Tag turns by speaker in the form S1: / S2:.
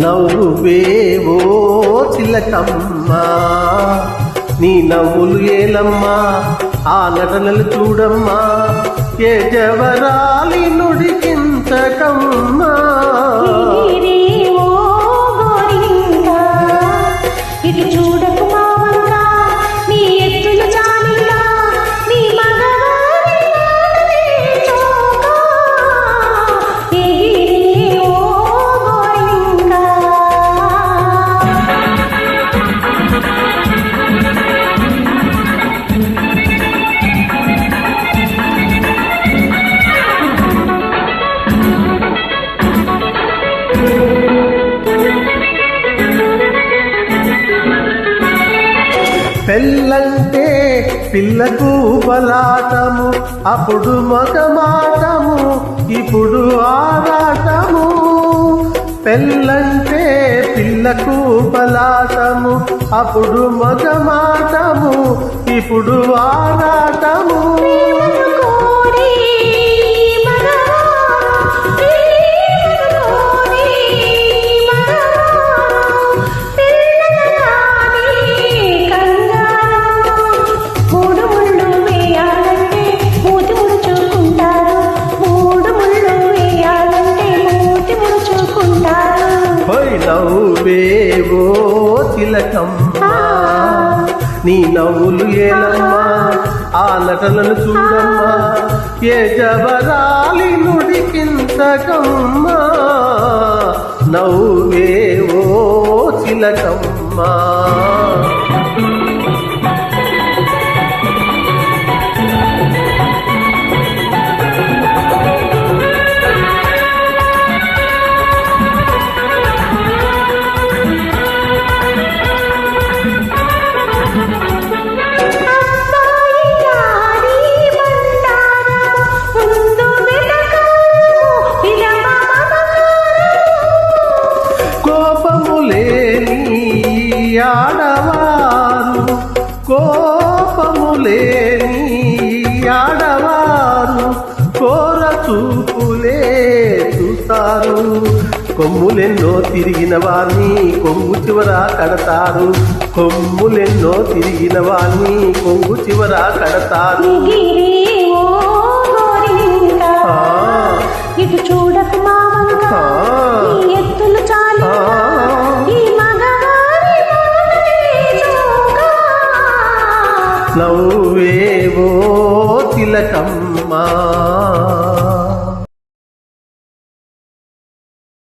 S1: నవ్వేవో తిలకమ్మా నీ నవ్వులు ఏలమ్మా ఆ నటనలు చూడమ్మా ఏ జవరాలి నుడికింతకమ్మా
S2: ఇది చూ ఇటు
S1: పెళ్ళంటే పిల్లకు బలాటము అప్పుడు మగమాటము ఇప్పుడు ఆరాటము. పెళ్ళంటే పిల్లకు బలాటము అప్పుడు మగమాటము ఇప్పుడు ఆరాటము. తిలకమ్మా నీ నవ్వులు ఏలమ్మా ఆ నటనలు చూడమ్మా ఏ జబరాలి నుడికింతకమ్మా నవ్వేవో చిలకమ్మా. ఆడవారు కోపము లేని ఆడవారు కోర చూపులే చూస్తారు. కొమ్ములెన్నో తిరిగిన వారిని కొంగు చివర కడతారు. కొమ్ములెన్నో తిరిగిన వారిని కొంగు చివర కడతారు. నవ్వేవో తిలకమ్మా.